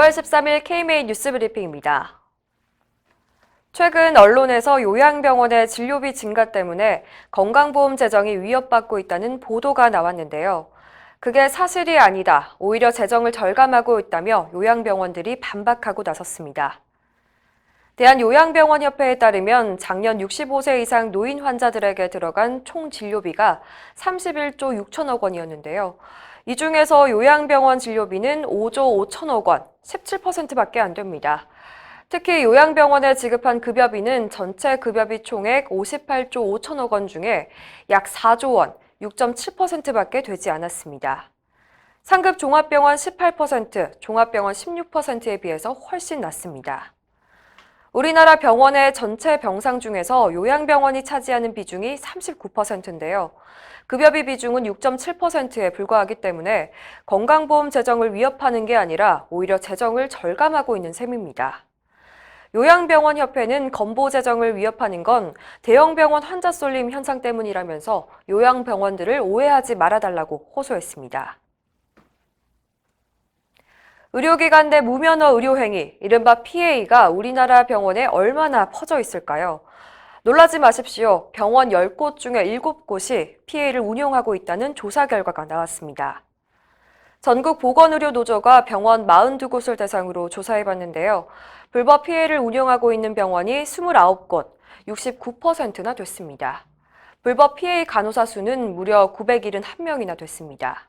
6월 13일 KMA 뉴스 브리핑입니다. 최근 언론에서 요양병원의 진료비 증가 때문에 건강보험 재정이 위협받고 있다는 보도가 나왔는데요. 그게 사실이 아니다. 오히려 재정을 절감하고 있다며 요양병원들이 반박하고 나섰습니다. 대한요양병원협회에 따르면 작년 65세 이상 노인 환자들에게 들어간 총 진료비가 31조 6천억 원이었는데요. 이 중에서 요양병원 진료비는 5조 5천억 원, 17%밖에 안 됩니다. 특히 요양병원에 지급한 급여비는 전체 급여비 총액 58조 5천억 원 중에 약 4조 원, 6.7%밖에 되지 않았습니다. 상급 종합병원 18%, 종합병원 16%에 비해서 훨씬 낮습니다. 우리나라 병원의 전체 병상 중에서 요양병원이 차지하는 비중이 39%인데요. 급여비 비중은 6.7%에 불과하기 때문에 건강보험 재정을 위협하는 게 아니라 오히려 재정을 절감하고 있는 셈입니다. 요양병원협회는 건보 재정을 위협하는 건 대형병원 환자 쏠림 현상 때문이라면서 요양병원들을 오해하지 말아달라고 호소했습니다. 의료기관 내 무면허 의료행위, 이른바 PA가 우리나라 병원에 얼마나 퍼져 있을까요? 놀라지 마십시오. 병원 10곳 중에 7곳이 PA를 운영하고 있다는 조사 결과가 나왔습니다. 전국 보건의료노조가 병원 42곳을 대상으로 조사해봤는데요. 불법 PA를 운영하고 있는 병원이 29곳, 69%나 됐습니다. 불법 PA 간호사 수는 무려 971명이나 됐습니다.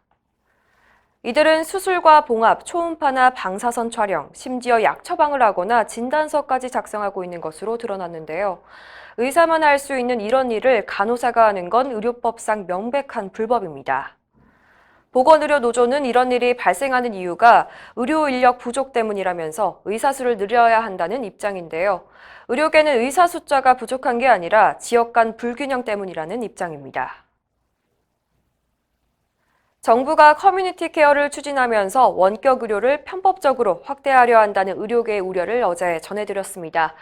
이들은 수술과 봉합, 초음파나 방사선 촬영, 심지어 약 처방을 하거나 진단서까지 작성하고 있는 것으로 드러났는데요. 의사만 할 수 있는 이런 일을 간호사가 하는 건 의료법상 명백한 불법입니다. 보건의료노조는 이런 일이 발생하는 이유가 의료 인력 부족 때문이라면서 의사 수를 늘려야 한다는 입장인데요. 의료계는 의사 숫자가 부족한 게 아니라 지역 간 불균형 때문이라는 입장입니다. 정부가 커뮤니티 케어를 추진하면서 원격 의료를 편법적으로 확대하려 한다는 의료계의 우려를 어제 전해드렸습니다.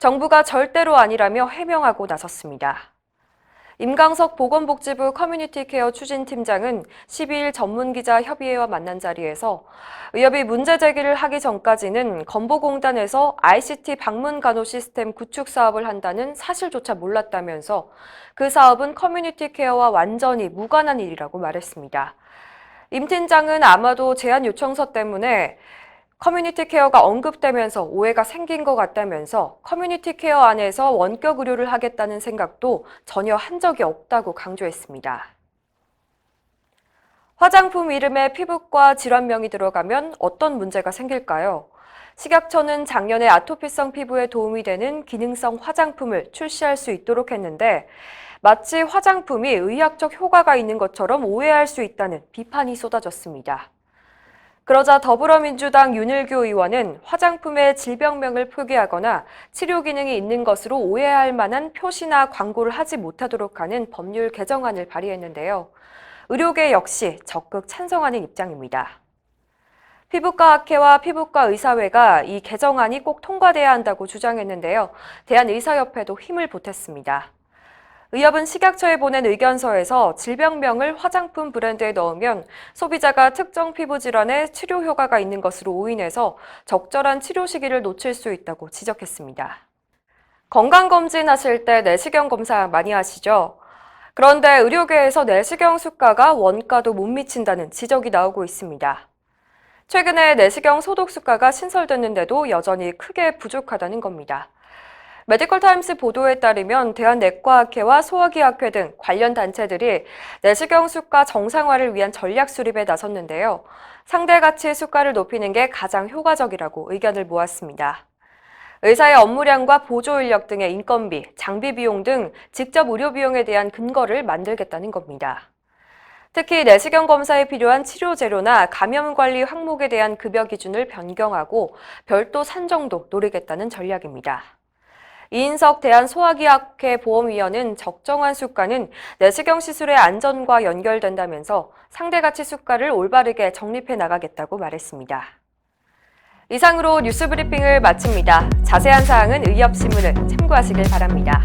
정부가 절대로 아니라며 해명하고 나섰습니다. 임강석 보건복지부 커뮤니티 케어 추진팀장은 12일 전문기자 협의회와 만난 자리에서 의협이 문제 제기를 하기 전까지는 건보공단에서 ICT 방문 간호 시스템 구축 사업을 한다는 사실조차 몰랐다면서 그 사업은 커뮤니티 케어와 완전히 무관한 일이라고 말했습니다. 임 팀장은 아마도 제안 요청서 때문에 커뮤니티 케어가 언급되면서 오해가 생긴 것 같다면서 커뮤니티 케어 안에서 원격 의료를 하겠다는 생각도 전혀 한 적이 없다고 강조했습니다. 화장품 이름에 피부과 질환명이 들어가면 어떤 문제가 생길까요? 식약처는 작년에 아토피성 피부에 도움이 되는 기능성 화장품을 출시할 수 있도록 했는데 마치 화장품이 의학적 효과가 있는 것처럼 오해할 수 있다는 비판이 쏟아졌습니다. 그러자 더불어민주당 윤일교 의원은 화장품의 질병명을 표기하거나 치료 기능이 있는 것으로 오해할 만한 표시나 광고를 하지 못하도록 하는 법률 개정안을 발의했는데요. 의료계 역시 적극 찬성하는 입장입니다. 피부과 학회와 피부과 의사회가 이 개정안이 꼭 통과돼야 한다고 주장했는데요. 대한의사협회도 힘을 보탰습니다. 의협은 식약처에 보낸 의견서에서 질병명을 화장품 브랜드에 넣으면 소비자가 특정 피부 질환에 치료 효과가 있는 것으로 오인해서 적절한 치료 시기를 놓칠 수 있다고 지적했습니다. 건강검진 하실 때 내시경 검사 많이 하시죠? 그런데 의료계에서 내시경 수가가 원가도 못 미친다는 지적이 나오고 있습니다. 최근에 내시경 소독 수가가 신설됐는데도 여전히 크게 부족하다는 겁니다. 메디컬 타임스 보도에 따르면 대한내과학회와 소화기학회 등 관련 단체들이 내시경 수가 정상화를 위한 전략 수립에 나섰는데요. 상대 가치 수가를 높이는 게 가장 효과적이라고 의견을 모았습니다. 의사의 업무량과 보조 인력 등의 인건비, 장비 비용 등 직접 의료 비용에 대한 근거를 만들겠다는 겁니다. 특히 내시경 검사에 필요한 치료 재료나 감염 관리 항목에 대한 급여 기준을 변경하고 별도 산정도 노리겠다는 전략입니다. 이인석 대한소화기학회 보험위원은 적정한 수가는 내시경 시술의 안전과 연결된다면서 상대가치 수가를 올바르게 정립해 나가겠다고 말했습니다. 이상으로 뉴스 브리핑을 마칩니다. 자세한 사항은 의협신문을 참고하시길 바랍니다.